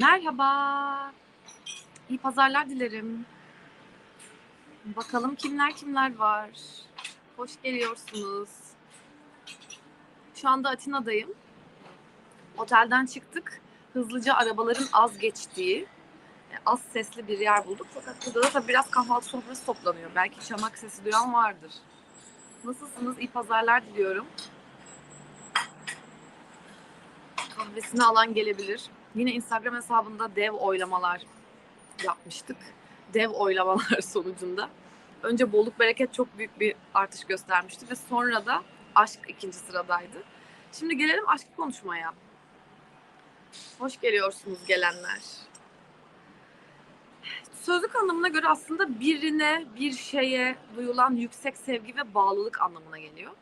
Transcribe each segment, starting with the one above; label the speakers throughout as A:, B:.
A: Merhaba. İyi pazarlar dilerim. Bakalım kimler kimler var. Hoş geliyorsunuz. Şu anda Atina'dayım. Otelden çıktık. Hızlıca arabaların az geçtiği, e, az sesli bir yer bulduk. Fakat burada da tabii biraz kahvaltı sofrası toplanıyor. Belki çamak sesi duyan vardır. Nasılsınız? İyi pazarlar diliyorum. Kahvesini alan gelebilir. Yine Instagram hesabında dev oylamalar yapmıştık. Dev oylamalar sonucunda. Önce bolluk bereket çok büyük bir artış göstermişti ve sonra da aşk ikinci sıradaydı. Şimdi gelelim aşk konuşmaya. Hoş geliyorsunuz gelenler. Sözlük anlamına göre aslında birine, bir şeye duyulan yüksek sevgi ve bağlılık anlamına geliyor.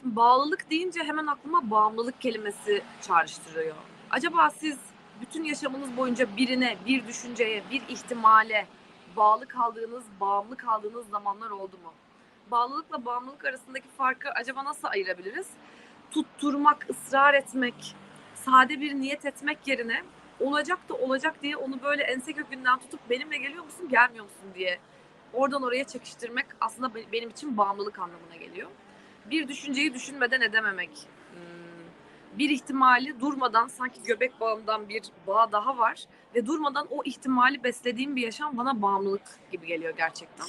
A: Şimdi bağlılık deyince hemen aklıma bağımlılık kelimesi çağrıştırıyor. Acaba siz bütün yaşamınız boyunca birine, bir düşünceye, bir ihtimale bağlı kaldığınız, bağımlı kaldığınız zamanlar oldu mu? Bağlılıkla bağımlılık arasındaki farkı acaba nasıl ayırabiliriz? Tutturmak, ısrar etmek, sade bir niyet etmek yerine olacak da olacak diye onu böyle ense kökünden tutup benimle geliyor musun, gelmiyor musun diye oradan oraya çekiştirmek aslında benim için bağımlılık anlamına geliyor. Bir düşünceyi düşünmeden edememek, bir ihtimali durmadan sanki göbek bağımdan bir bağ daha var ve durmadan o ihtimali beslediğim bir yaşam bana bağımlılık gibi geliyor gerçekten.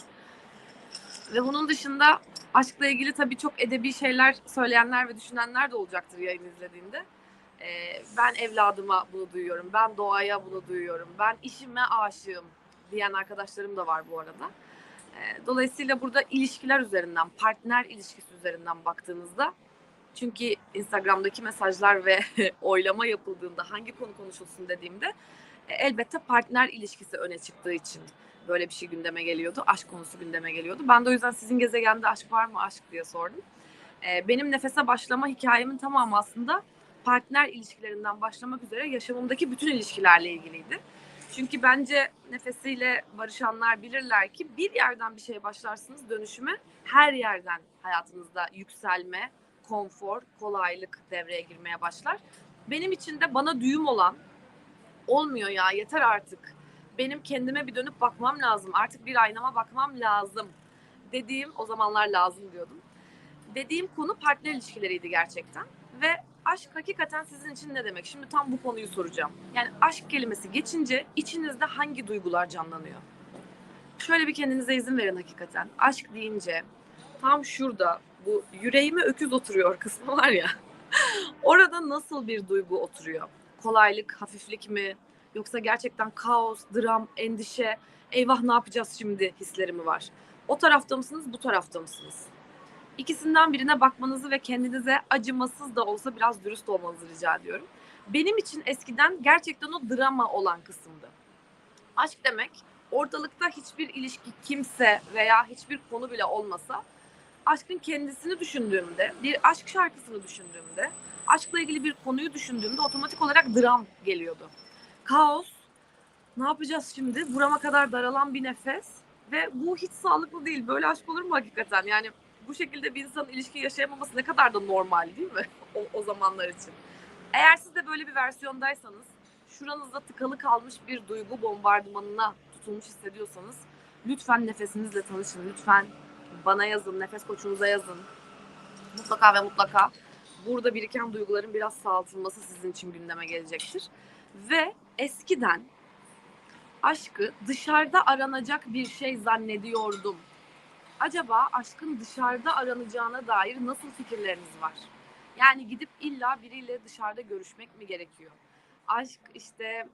A: Ve bunun dışında aşkla ilgili tabii çok edebi şeyler söyleyenler ve düşünenler de olacaktır yayın izlediğinde. Ee, ben evladıma bunu duyuyorum, ben doğaya bunu duyuyorum, ben işime aşığım diyen arkadaşlarım da var bu arada. Ee, dolayısıyla burada ilişkiler üzerinden, partner ilişkisi üzerinden baktığınızda çünkü Instagram'daki mesajlar ve oylama yapıldığında hangi konu konuşulsun dediğimde e, elbette partner ilişkisi öne çıktığı için böyle bir şey gündeme geliyordu. Aşk konusu gündeme geliyordu. Ben de o yüzden sizin gezegende aşk var mı aşk diye sordum. Ee, benim nefese başlama hikayemin tamamı aslında partner ilişkilerinden başlamak üzere yaşamımdaki bütün ilişkilerle ilgiliydi. Çünkü bence nefesiyle barışanlar bilirler ki bir yerden bir şeye başlarsınız dönüşüme her yerden hayatınızda yükselme, konfor, kolaylık devreye girmeye başlar. Benim için de bana düğüm olan olmuyor ya yeter artık. Benim kendime bir dönüp bakmam lazım. Artık bir aynama bakmam lazım. Dediğim o zamanlar lazım diyordum. Dediğim konu partner ilişkileriydi gerçekten. Ve aşk hakikaten sizin için ne demek? Şimdi tam bu konuyu soracağım. Yani aşk kelimesi geçince içinizde hangi duygular canlanıyor? Şöyle bir kendinize izin verin hakikaten. Aşk deyince tam şurada bu yüreğime öküz oturuyor kısmı var ya. Orada nasıl bir duygu oturuyor? Kolaylık, hafiflik mi? Yoksa gerçekten kaos, dram, endişe, eyvah ne yapacağız şimdi hisleri mi var? O tarafta mısınız, bu tarafta mısınız? İkisinden birine bakmanızı ve kendinize acımasız da olsa biraz dürüst olmanızı rica ediyorum. Benim için eskiden gerçekten o drama olan kısımdı. Aşk demek ortalıkta hiçbir ilişki, kimse veya hiçbir konu bile olmasa aşkın kendisini düşündüğümde, bir aşk şarkısını düşündüğümde, aşkla ilgili bir konuyu düşündüğümde otomatik olarak dram geliyordu. Kaos, ne yapacağız şimdi? Burama kadar daralan bir nefes ve bu hiç sağlıklı değil. Böyle aşk olur mu hakikaten? Yani bu şekilde bir insanın ilişki yaşayamaması ne kadar da normal değil mi o, o zamanlar için? Eğer siz de böyle bir versiyondaysanız, şuranızda tıkalı kalmış bir duygu bombardımanına tutulmuş hissediyorsanız lütfen nefesinizle tanışın. Lütfen bana yazın, nefes koçunuza yazın. Mutlaka ve mutlaka burada biriken duyguların biraz sağaltılması sizin için gündeme gelecektir. Ve eskiden aşkı dışarıda aranacak bir şey zannediyordum. Acaba aşkın dışarıda aranacağına dair nasıl fikirleriniz var? Yani gidip illa biriyle dışarıda görüşmek mi gerekiyor? Aşk işte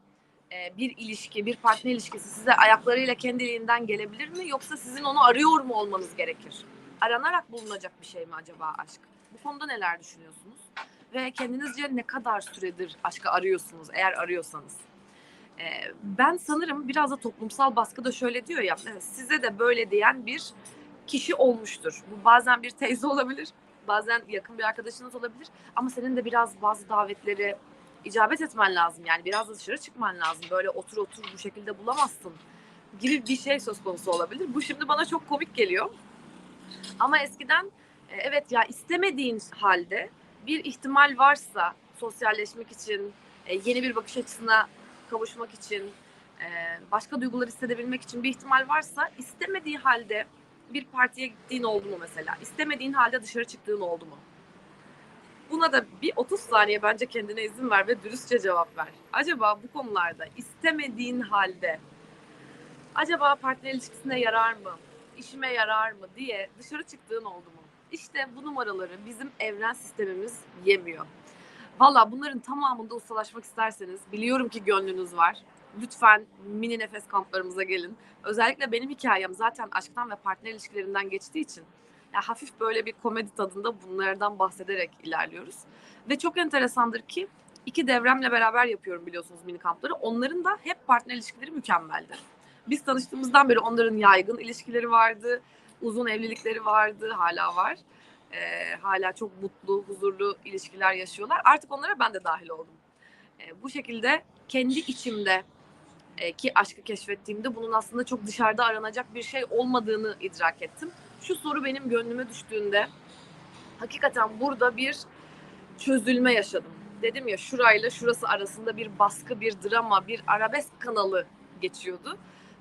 A: e, bir ilişki, bir partner ilişkisi size ayaklarıyla kendiliğinden gelebilir mi? Yoksa sizin onu arıyor mu olmanız gerekir? Aranarak bulunacak bir şey mi acaba aşk? Bu konuda neler düşünüyorsunuz? Ve kendinizce ne kadar süredir aşkı arıyorsunuz eğer arıyorsanız? E, ben sanırım biraz da toplumsal baskı da şöyle diyor ya, size de böyle diyen bir kişi olmuştur. Bu bazen bir teyze olabilir, bazen yakın bir arkadaşınız olabilir. Ama senin de biraz bazı davetleri icabet etmen lazım. Yani biraz da dışarı çıkman lazım. Böyle otur otur bu şekilde bulamazsın gibi bir şey söz konusu olabilir. Bu şimdi bana çok komik geliyor. Ama eskiden e, evet ya istemediğin halde bir ihtimal varsa sosyalleşmek için, e, yeni bir bakış açısına kavuşmak için, e, başka duygular hissedebilmek için bir ihtimal varsa istemediği halde bir partiye gittiğin oldu mu mesela? İstemediğin halde dışarı çıktığın oldu mu? Buna da bir 30 saniye bence kendine izin ver ve dürüstçe cevap ver. Acaba bu konularda istemediğin halde acaba partner ilişkisine yarar mı? işime yarar mı diye dışarı çıktığın oldu mu? İşte bu numaraları bizim evren sistemimiz yemiyor. Valla bunların tamamında ustalaşmak isterseniz biliyorum ki gönlünüz var. Lütfen mini nefes kamplarımıza gelin. Özellikle benim hikayem zaten aşktan ve partner ilişkilerinden geçtiği için ya hafif böyle bir komedi tadında bunlardan bahsederek ilerliyoruz. Ve çok enteresandır ki iki devremle beraber yapıyorum biliyorsunuz mini kampları. Onların da hep partner ilişkileri mükemmeldir. Biz tanıştığımızdan beri onların yaygın ilişkileri vardı, uzun evlilikleri vardı, hala var. Ee, hala çok mutlu, huzurlu ilişkiler yaşıyorlar. Artık onlara ben de dahil oldum. Ee, bu şekilde kendi içimde e, ki aşkı keşfettiğimde bunun aslında çok dışarıda aranacak bir şey olmadığını idrak ettim. Şu soru benim gönlüme düştüğünde hakikaten burada bir çözülme yaşadım. Dedim ya şurayla şurası arasında bir baskı, bir drama, bir arabesk kanalı geçiyordu.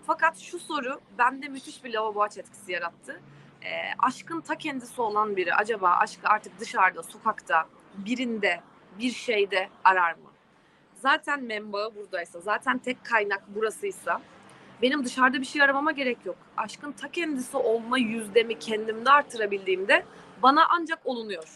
A: Fakat şu soru bende müthiş bir lavabo aç etkisi yarattı. E, aşkın ta kendisi olan biri acaba aşkı artık dışarıda, sokakta, birinde, bir şeyde arar mı? Zaten menbaı buradaysa, zaten tek kaynak burasıysa benim dışarıda bir şey aramama gerek yok. Aşkın ta kendisi olma yüzdemi kendimde artırabildiğimde bana ancak olunuyor.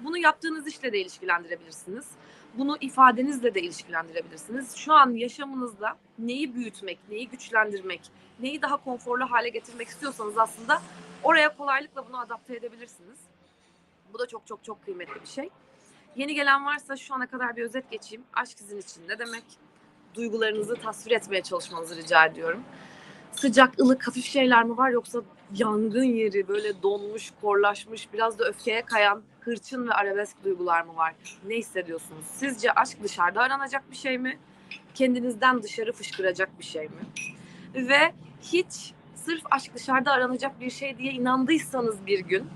A: Bunu yaptığınız işle de ilişkilendirebilirsiniz. Bunu ifadenizle de ilişkilendirebilirsiniz. Şu an yaşamınızda neyi büyütmek, neyi güçlendirmek, neyi daha konforlu hale getirmek istiyorsanız aslında oraya kolaylıkla bunu adapte edebilirsiniz. Bu da çok çok çok kıymetli bir şey. Yeni gelen varsa şu ana kadar bir özet geçeyim. Aşk sizin için ne demek? Duygularınızı tasvir etmeye çalışmanızı rica ediyorum. Sıcak, ılık, hafif şeyler mi var yoksa yangın yeri böyle donmuş, korlaşmış, biraz da öfkeye kayan hırçın ve arabesk duygular mı var? Ne hissediyorsunuz? Sizce aşk dışarıda aranacak bir şey mi? Kendinizden dışarı fışkıracak bir şey mi? Ve hiç sırf aşk dışarıda aranacak bir şey diye inandıysanız bir gün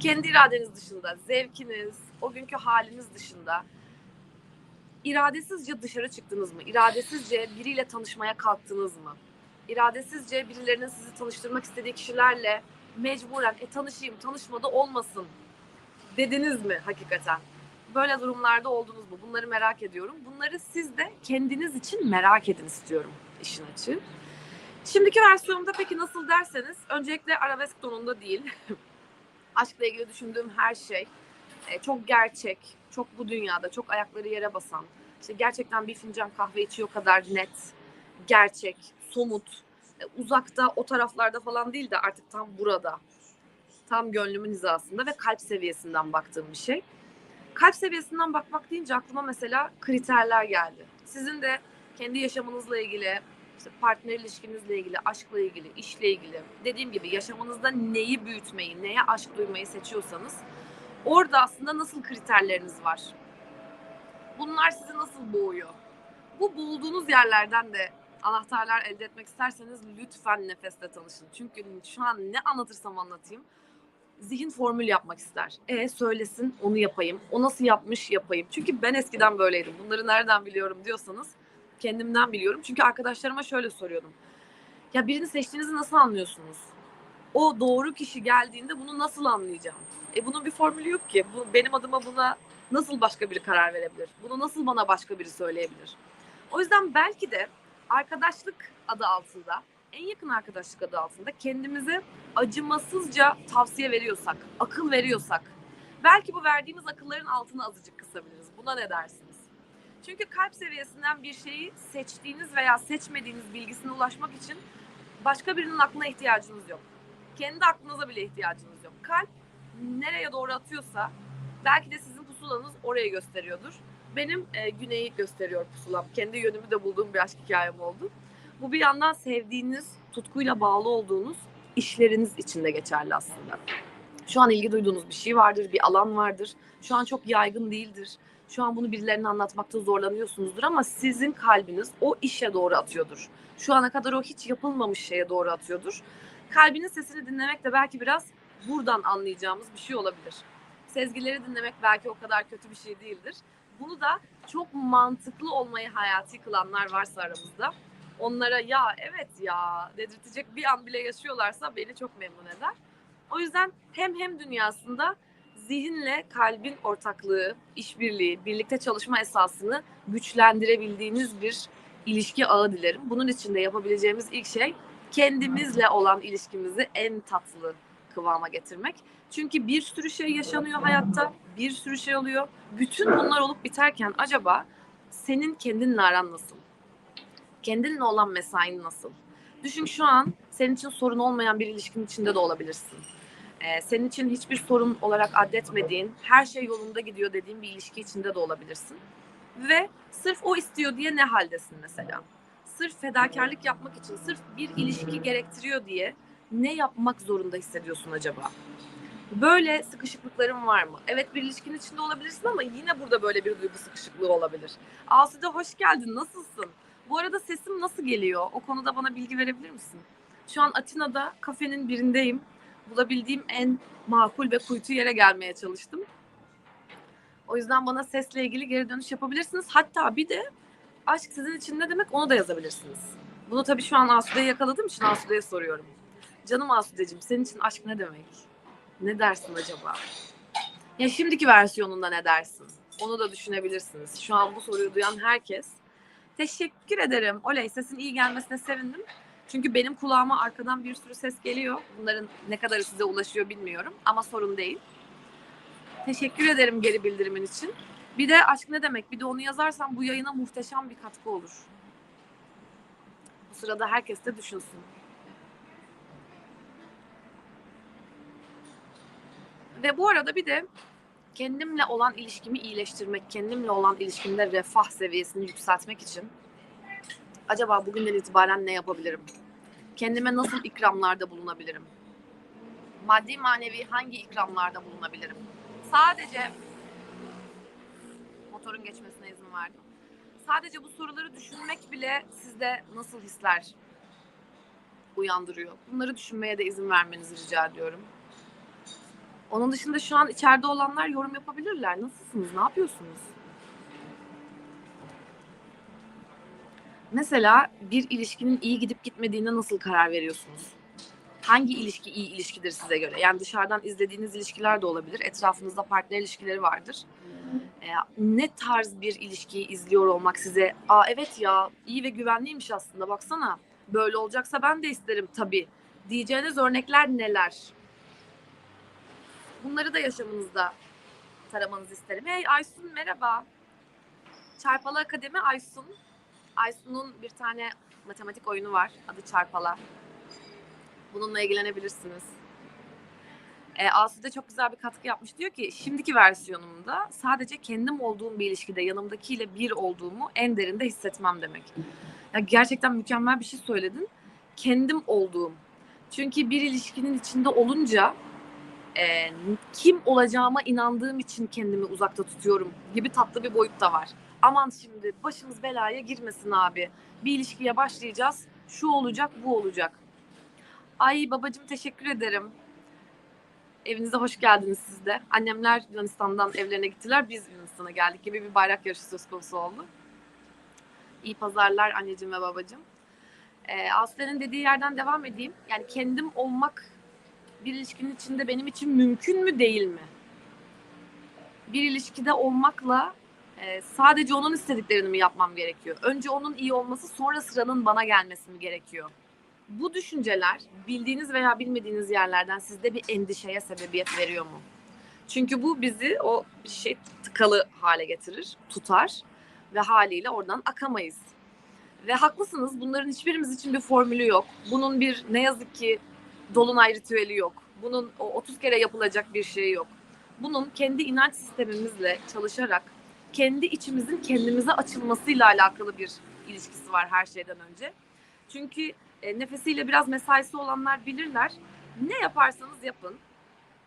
A: kendi iradeniz dışında, zevkiniz, o günkü haliniz dışında iradesizce dışarı çıktınız mı? İradesizce biriyle tanışmaya kalktınız mı? İradesizce birilerinin sizi tanıştırmak istediği kişilerle mecburen e tanışayım, tanışmada olmasın dediniz mi hakikaten? Böyle durumlarda oldunuz mu? Bunları merak ediyorum. Bunları siz de kendiniz için merak edin istiyorum işin açığı. Şimdiki versiyonumda peki nasıl derseniz öncelikle arabesk tonunda değil. Aşkla ilgili düşündüğüm her şey e, çok gerçek, çok bu dünyada, çok ayakları yere basan, işte gerçekten bir fincan kahve içiyor kadar net, gerçek, somut, e, uzakta o taraflarda falan değil de artık tam burada, tam gönlümün hizasında ve kalp seviyesinden baktığım bir şey. Kalp seviyesinden bakmak deyince aklıma mesela kriterler geldi. Sizin de kendi yaşamınızla ilgili, işte partner ilişkinizle ilgili, aşkla ilgili, işle ilgili, dediğim gibi yaşamınızda neyi büyütmeyi, neye aşk duymayı seçiyorsanız orada aslında nasıl kriterleriniz var? Bunlar sizi nasıl boğuyor? Bu bulduğunuz yerlerden de anahtarlar elde etmek isterseniz lütfen nefesle tanışın. Çünkü şu an ne anlatırsam anlatayım zihin formül yapmak ister. E söylesin onu yapayım. O nasıl yapmış yapayım. Çünkü ben eskiden böyleydim. Bunları nereden biliyorum diyorsanız kendimden biliyorum. Çünkü arkadaşlarıma şöyle soruyordum. Ya birini seçtiğinizi nasıl anlıyorsunuz? O doğru kişi geldiğinde bunu nasıl anlayacağım? E bunun bir formülü yok ki. Bu, benim adıma buna nasıl başka biri karar verebilir? Bunu nasıl bana başka biri söyleyebilir? O yüzden belki de arkadaşlık adı altında, en yakın arkadaşlık adı altında kendimize acımasızca tavsiye veriyorsak, akıl veriyorsak, belki bu verdiğimiz akılların altını azıcık kısabiliriz. Buna ne dersiniz? Çünkü kalp seviyesinden bir şeyi seçtiğiniz veya seçmediğiniz bilgisine ulaşmak için başka birinin aklına ihtiyacınız yok. Kendi aklınıza bile ihtiyacınız yok. Kalp nereye doğru atıyorsa belki de sizin pusulanız orayı gösteriyordur. Benim e, güneyi gösteriyor pusulam. Kendi yönümü de bulduğum bir aşk hikayem oldu. Bu bir yandan sevdiğiniz, tutkuyla bağlı olduğunuz işleriniz için de geçerli aslında. Şu an ilgi duyduğunuz bir şey vardır, bir alan vardır. Şu an çok yaygın değildir. Şu an bunu birilerine anlatmakta zorlanıyorsunuzdur ama sizin kalbiniz o işe doğru atıyordur. Şu ana kadar o hiç yapılmamış şeye doğru atıyordur. Kalbinin sesini dinlemek de belki biraz buradan anlayacağımız bir şey olabilir. Sezgileri dinlemek belki o kadar kötü bir şey değildir. Bunu da çok mantıklı olmayı hayati kılanlar varsa aramızda onlara ya evet ya dedirtecek bir an bile yaşıyorlarsa beni çok memnun eder. O yüzden hem hem dünyasında zihinle kalbin ortaklığı, işbirliği, birlikte çalışma esasını güçlendirebildiğiniz bir ilişki ağı dilerim. Bunun için de yapabileceğimiz ilk şey kendimizle olan ilişkimizi en tatlı kıvama getirmek. Çünkü bir sürü şey yaşanıyor hayatta, bir sürü şey oluyor. Bütün bunlar olup biterken acaba senin kendinle aran nasıl? Kendinle olan mesain nasıl? Düşün şu an senin için sorun olmayan bir ilişkinin içinde de olabilirsin. Ee, senin için hiçbir sorun olarak addetmediğin, her şey yolunda gidiyor dediğin bir ilişki içinde de olabilirsin. Ve sırf o istiyor diye ne haldesin mesela? Sırf fedakarlık yapmak için, sırf bir ilişki gerektiriyor diye ne yapmak zorunda hissediyorsun acaba? Böyle sıkışıklıkların var mı? Evet bir ilişkinin içinde olabilirsin ama yine burada böyle bir duygu sıkışıklığı olabilir. Asude hoş geldin, nasılsın? Bu arada sesim nasıl geliyor? O konuda bana bilgi verebilir misin? Şu an Atina'da kafenin birindeyim. Bulabildiğim en makul ve kuytu yere gelmeye çalıştım. O yüzden bana sesle ilgili geri dönüş yapabilirsiniz. Hatta bir de aşk sizin için ne demek onu da yazabilirsiniz. Bunu tabii şu an Asude'yi yakaladığım için Asude'ye soruyorum. Canım Asude'cim senin için aşk ne demek? Ne dersin acaba? Ya şimdiki versiyonunda ne dersin? Onu da düşünebilirsiniz. Şu an bu soruyu duyan herkes. Teşekkür ederim. Oley sesin iyi gelmesine sevindim. Çünkü benim kulağıma arkadan bir sürü ses geliyor. Bunların ne kadarı size ulaşıyor bilmiyorum ama sorun değil. Teşekkür ederim geri bildirimin için. Bir de aşk ne demek? Bir de onu yazarsam bu yayına muhteşem bir katkı olur. Bu sırada herkes de düşünsün. Ve bu arada bir de kendimle olan ilişkimi iyileştirmek, kendimle olan ilişkimde refah seviyesini yükseltmek için acaba bugünden itibaren ne yapabilirim? Kendime nasıl ikramlarda bulunabilirim? Maddi manevi hangi ikramlarda bulunabilirim? Sadece motorun geçmesine izin verdim. Sadece bu soruları düşünmek bile sizde nasıl hisler uyandırıyor? Bunları düşünmeye de izin vermenizi rica ediyorum. Onun dışında şu an içeride olanlar yorum yapabilirler. Nasılsınız? Ne yapıyorsunuz? Mesela bir ilişkinin iyi gidip gitmediğine nasıl karar veriyorsunuz? Hangi ilişki iyi ilişkidir size göre? Yani dışarıdan izlediğiniz ilişkiler de olabilir. Etrafınızda partner ilişkileri vardır. Ee, ne tarz bir ilişkiyi izliyor olmak size aa evet ya iyi ve güvenliymiş aslında baksana böyle olacaksa ben de isterim tabii diyeceğiniz örnekler neler? Bunları da yaşamınızda taramanızı isterim. Hey Aysun merhaba. Çarpala Akademi Aysun. Aysun'un bir tane matematik oyunu var. Adı Çarpala. Bununla ilgilenebilirsiniz. E, Asude çok güzel bir katkı yapmış. Diyor ki şimdiki versiyonumda sadece kendim olduğum bir ilişkide yanımdakiyle bir olduğumu en derinde hissetmem demek. Ya gerçekten mükemmel bir şey söyledin. Kendim olduğum. Çünkü bir ilişkinin içinde olunca e, kim olacağıma inandığım için kendimi uzakta tutuyorum gibi tatlı bir boyut da var. Aman şimdi başımız belaya girmesin abi. Bir ilişkiye başlayacağız. Şu olacak, bu olacak. Ay babacığım teşekkür ederim. Evinize hoş geldiniz siz de. Annemler Yunanistan'dan evlerine gittiler. Biz Yunanistan'a geldik gibi bir bayrak yarışı söz konusu oldu. İyi pazarlar anneciğim ve babacığım. Ee, Aslı'nın dediği yerden devam edeyim. Yani kendim olmak bir ilişkinin içinde benim için mümkün mü değil mi? Bir ilişkide olmakla e, sadece onun istediklerini mi yapmam gerekiyor? Önce onun iyi olması sonra sıranın bana gelmesi mi gerekiyor? Bu düşünceler bildiğiniz veya bilmediğiniz yerlerden sizde bir endişeye sebebiyet veriyor mu? Çünkü bu bizi o bir şey tıkalı hale getirir, tutar ve haliyle oradan akamayız. Ve haklısınız bunların hiçbirimiz için bir formülü yok. Bunun bir ne yazık ki dolunay ritüeli yok. Bunun o 30 kere yapılacak bir şey yok. Bunun kendi inanç sistemimizle çalışarak kendi içimizin kendimize açılmasıyla alakalı bir ilişkisi var her şeyden önce. Çünkü e, nefesiyle biraz mesaisi olanlar bilirler. Ne yaparsanız yapın,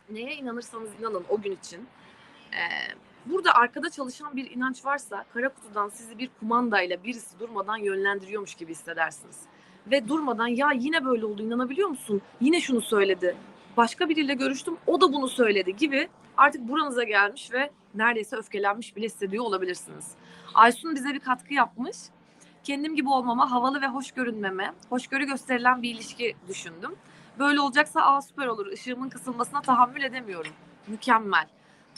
A: neye inanırsanız inanın o gün için. E, burada arkada çalışan bir inanç varsa kara kutudan sizi bir kumandayla birisi durmadan yönlendiriyormuş gibi hissedersiniz. Ve durmadan ya yine böyle oldu inanabiliyor musun? Yine şunu söyledi. Başka biriyle görüştüm o da bunu söyledi gibi artık buranıza gelmiş ve neredeyse öfkelenmiş bile hissediyor olabilirsiniz. Aysun bize bir katkı yapmış. Kendim gibi olmama, havalı ve hoş görünmeme, hoşgörü gösterilen bir ilişki düşündüm. Böyle olacaksa aa süper olur. Işığımın kısılmasına tahammül edemiyorum. Mükemmel.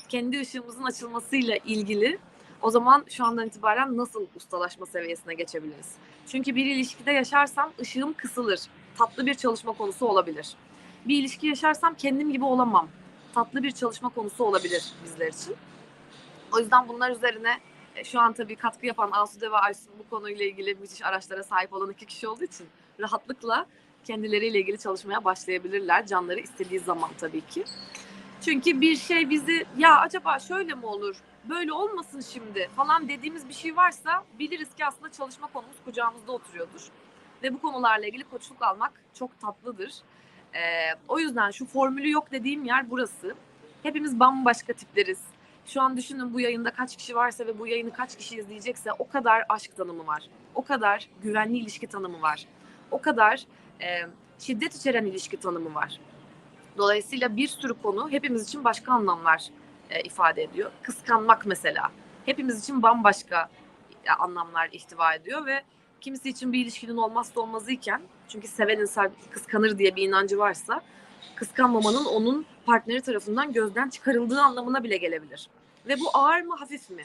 A: Kendi ışığımızın açılmasıyla ilgili o zaman şu andan itibaren nasıl ustalaşma seviyesine geçebiliriz? Çünkü bir ilişkide yaşarsam ışığım kısılır. Tatlı bir çalışma konusu olabilir. Bir ilişki yaşarsam kendim gibi olamam. Tatlı bir çalışma konusu olabilir bizler için. O yüzden bunlar üzerine e, şu an tabii katkı yapan Asude ve Aysun bu konuyla ilgili müthiş araçlara sahip olan iki kişi olduğu için rahatlıkla kendileriyle ilgili çalışmaya başlayabilirler. Canları istediği zaman tabii ki. Çünkü bir şey bizi ya acaba şöyle mi olur, böyle olmasın şimdi falan dediğimiz bir şey varsa biliriz ki aslında çalışma konumuz kucağımızda oturuyordur. Ve bu konularla ilgili koçluk almak çok tatlıdır. Ee, o yüzden şu formülü yok dediğim yer burası. Hepimiz bambaşka tipleriz. Şu an düşünün bu yayında kaç kişi varsa ve bu yayını kaç kişi izleyecekse o kadar aşk tanımı var. O kadar güvenli ilişki tanımı var. O kadar e, şiddet içeren ilişki tanımı var. Dolayısıyla bir sürü konu hepimiz için başka anlamlar e, ifade ediyor. Kıskanmak mesela hepimiz için bambaşka e, anlamlar ihtiva ediyor ve kimisi için bir ilişkinin olmazsa olmazı iken çünkü seven insan kıskanır diye bir inancı varsa kıskanmamanın onun partneri tarafından gözden çıkarıldığı anlamına bile gelebilir. Ve bu ağır mı hafif mi?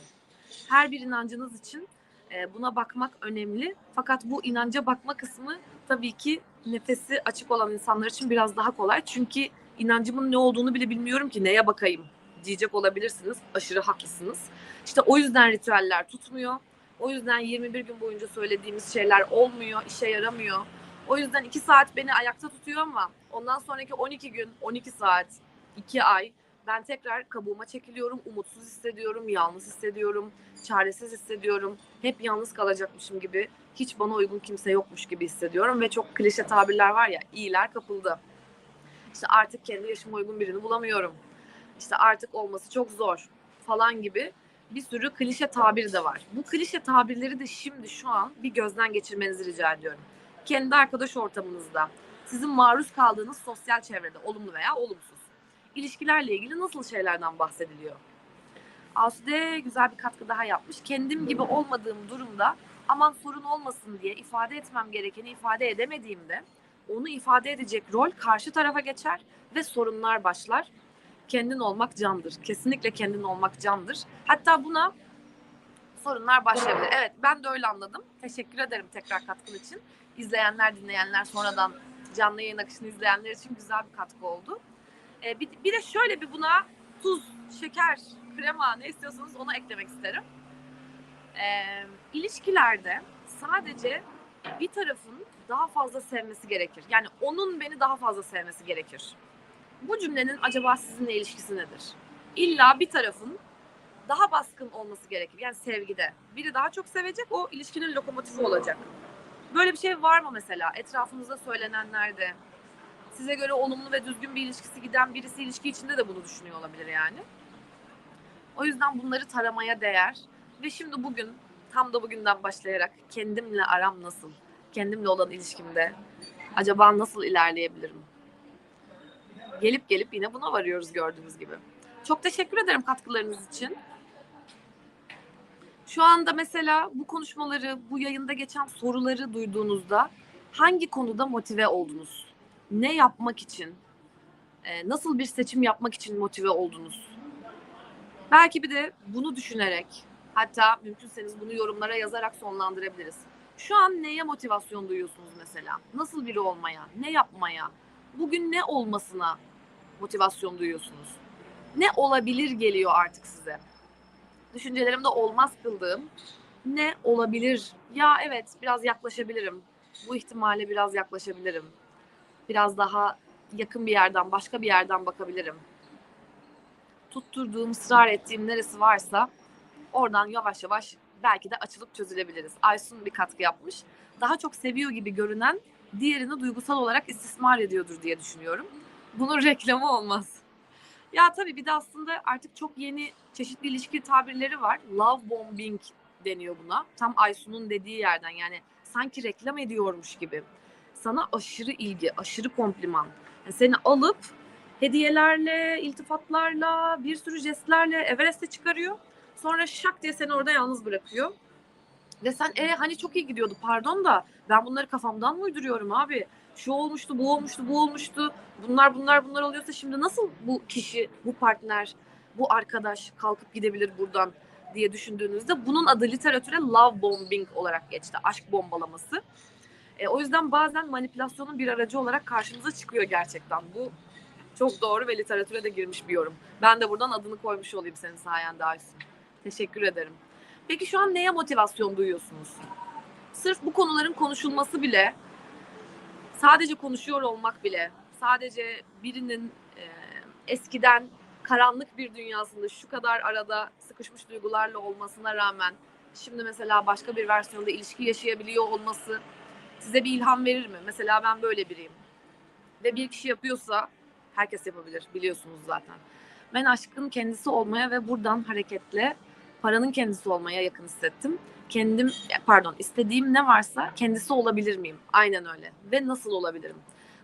A: Her bir inancınız için e, buna bakmak önemli. Fakat bu inanca bakma kısmı tabii ki nefesi açık olan insanlar için biraz daha kolay. Çünkü inancımın ne olduğunu bile bilmiyorum ki neye bakayım diyecek olabilirsiniz. Aşırı haklısınız. İşte o yüzden ritüeller tutmuyor. O yüzden 21 gün boyunca söylediğimiz şeyler olmuyor, işe yaramıyor. O yüzden 2 saat beni ayakta tutuyor ama ondan sonraki 12 gün, 12 saat, 2 ay ben tekrar kabuğuma çekiliyorum, umutsuz hissediyorum, yalnız hissediyorum, çaresiz hissediyorum. Hep yalnız kalacakmışım gibi, hiç bana uygun kimse yokmuş gibi hissediyorum ve çok klişe tabirler var ya, iyiler kapıldı. İşte artık kendi yaşıma uygun birini bulamıyorum. İşte artık olması çok zor falan gibi bir sürü klişe tabir de var. Bu klişe tabirleri de şimdi şu an bir gözden geçirmenizi rica ediyorum. Kendi arkadaş ortamınızda, sizin maruz kaldığınız sosyal çevrede, olumlu veya olumsuz. ilişkilerle ilgili nasıl şeylerden bahsediliyor? Asude güzel bir katkı daha yapmış. Kendim gibi olmadığım durumda aman sorun olmasın diye ifade etmem gerekeni ifade edemediğimde onu ifade edecek rol karşı tarafa geçer ve sorunlar başlar. Kendin olmak candır. Kesinlikle kendin olmak candır. Hatta buna sorunlar başlayabilir. Evet ben de öyle anladım. Teşekkür ederim tekrar katkın için. İzleyenler, dinleyenler, sonradan canlı yayın akışını izleyenler için güzel bir katkı oldu. Ee, bir, bir de şöyle bir buna tuz, şeker, krema ne istiyorsanız onu eklemek isterim. Ee, ilişkilerde sadece bir tarafın daha fazla sevmesi gerekir. Yani onun beni daha fazla sevmesi gerekir. Bu cümlenin acaba sizinle ilişkisi nedir? İlla bir tarafın daha baskın olması gerekir. Yani sevgide. Biri daha çok sevecek, o ilişkinin lokomotifi olacak. Böyle bir şey var mı mesela etrafınızda söylenenlerde? Size göre olumlu ve düzgün bir ilişkisi giden birisi ilişki içinde de bunu düşünüyor olabilir yani. O yüzden bunları taramaya değer. Ve şimdi bugün, tam da bugünden başlayarak kendimle aram nasıl? Kendimle olan ilişkimde acaba nasıl ilerleyebilirim? Gelip gelip yine buna varıyoruz gördüğünüz gibi. Çok teşekkür ederim katkılarınız için. Şu anda mesela bu konuşmaları, bu yayında geçen soruları duyduğunuzda hangi konuda motive oldunuz? Ne yapmak için? e, nasıl bir seçim yapmak için motive oldunuz? Belki bir de bunu düşünerek, hatta mümkünseniz bunu yorumlara yazarak sonlandırabiliriz. Şu an neye motivasyon duyuyorsunuz mesela? Nasıl biri olmaya, ne yapmaya, bugün ne olmasına motivasyon duyuyorsunuz? Ne olabilir geliyor artık size? Düşüncelerimde olmaz kıldığım ne olabilir? Ya evet biraz yaklaşabilirim. Bu ihtimale biraz yaklaşabilirim. Biraz daha yakın bir yerden, başka bir yerden bakabilirim. Tutturduğum, ısrar ettiğim neresi varsa oradan yavaş yavaş belki de açılıp çözülebiliriz. Aysun bir katkı yapmış. Daha çok seviyor gibi görünen diğerini duygusal olarak istismar ediyordur diye düşünüyorum. Bunun reklamı olmaz. Ya tabii bir de aslında artık çok yeni çeşitli ilişki tabirleri var. Love bombing deniyor buna. Tam Aysun'un dediği yerden yani sanki reklam ediyormuş gibi. Sana aşırı ilgi, aşırı kompliman. Yani seni alıp hediyelerle, iltifatlarla, bir sürü jestlerle Everest'e çıkarıyor. Sonra şak diye seni orada yalnız bırakıyor. Ve sen e hani çok iyi gidiyordu pardon da ben bunları kafamdan mı uyduruyorum abi? Şu olmuştu, bu olmuştu, bu olmuştu. Bunlar bunlar bunlar oluyorsa şimdi nasıl bu kişi, bu partner, bu arkadaş kalkıp gidebilir buradan diye düşündüğünüzde bunun adı literatüre love bombing olarak geçti. Aşk bombalaması. E, o yüzden bazen manipülasyonun bir aracı olarak karşımıza çıkıyor gerçekten. Bu çok doğru ve literatüre de girmiş bir yorum. Ben de buradan adını koymuş olayım senin sayende Aysun. Teşekkür ederim. Peki şu an neye motivasyon duyuyorsunuz? Sırf bu konuların konuşulması bile, sadece konuşuyor olmak bile, sadece birinin e, eskiden karanlık bir dünyasında şu kadar arada sıkışmış duygularla olmasına rağmen şimdi mesela başka bir versiyonda ilişki yaşayabiliyor olması size bir ilham verir mi? Mesela ben böyle biriyim. Ve bir kişi yapıyorsa herkes yapabilir biliyorsunuz zaten. Ben aşkın kendisi olmaya ve buradan hareketle paranın kendisi olmaya yakın hissettim. Kendim pardon istediğim ne varsa kendisi olabilir miyim? Aynen öyle. Ve nasıl olabilirim?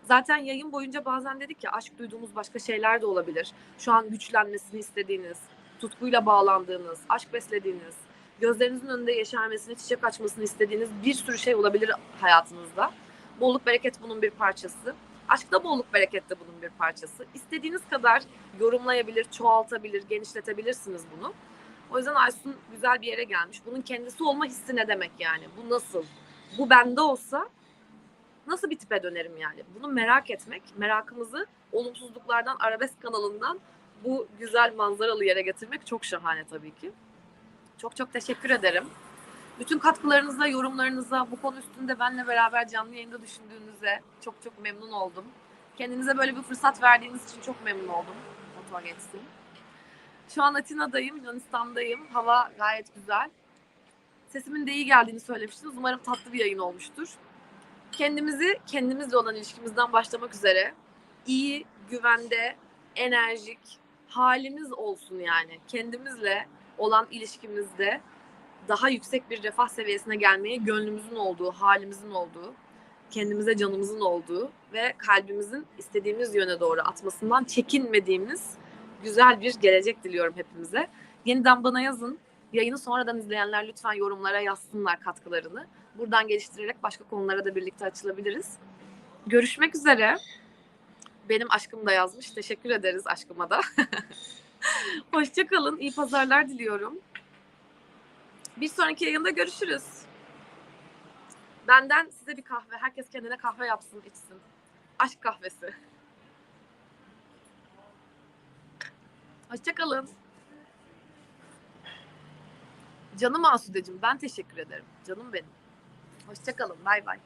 A: Zaten yayın boyunca bazen dedik ya aşk duyduğumuz başka şeyler de olabilir. Şu an güçlenmesini istediğiniz, tutkuyla bağlandığınız, aşk beslediğiniz, gözlerinizin önünde yeşermesini, çiçek açmasını istediğiniz bir sürü şey olabilir hayatınızda. Bolluk bereket bunun bir parçası. Aşkta bolluk bereket de bunun bir parçası. İstediğiniz kadar yorumlayabilir, çoğaltabilir, genişletebilirsiniz bunu. O yüzden Aysun güzel bir yere gelmiş. Bunun kendisi olma hissi ne demek yani? Bu nasıl? Bu bende olsa nasıl bir tipe dönerim yani? Bunu merak etmek, merakımızı olumsuzluklardan, arabesk kanalından bu güzel manzaralı yere getirmek çok şahane tabii ki. Çok çok teşekkür ederim. Bütün katkılarınıza, yorumlarınıza, bu konu üstünde benle beraber canlı yayında düşündüğünüze çok çok memnun oldum. Kendinize böyle bir fırsat verdiğiniz için çok memnun oldum. Motor geçsin. Şu an Atina'dayım, Yunanistan'dayım. Hava gayet güzel. Sesimin de iyi geldiğini söylemiştiniz. Umarım tatlı bir yayın olmuştur. Kendimizi, kendimizle olan ilişkimizden başlamak üzere iyi, güvende, enerjik halimiz olsun yani. Kendimizle olan ilişkimizde daha yüksek bir refah seviyesine gelmeye gönlümüzün olduğu, halimizin olduğu, kendimize canımızın olduğu ve kalbimizin istediğimiz yöne doğru atmasından çekinmediğimiz güzel bir gelecek diliyorum hepimize. Yeniden bana yazın. Yayını sonradan izleyenler lütfen yorumlara yazsınlar katkılarını. Buradan geliştirerek başka konulara da birlikte açılabiliriz. Görüşmek üzere. Benim aşkım da yazmış. Teşekkür ederiz aşkıma da. Hoşçakalın. İyi pazarlar diliyorum. Bir sonraki yayında görüşürüz. Benden size bir kahve. Herkes kendine kahve yapsın, içsin. Aşk kahvesi. Hoşçakalın. Canım Asudeciğim ben teşekkür ederim. Canım benim. Hoşçakalın. Bay bay.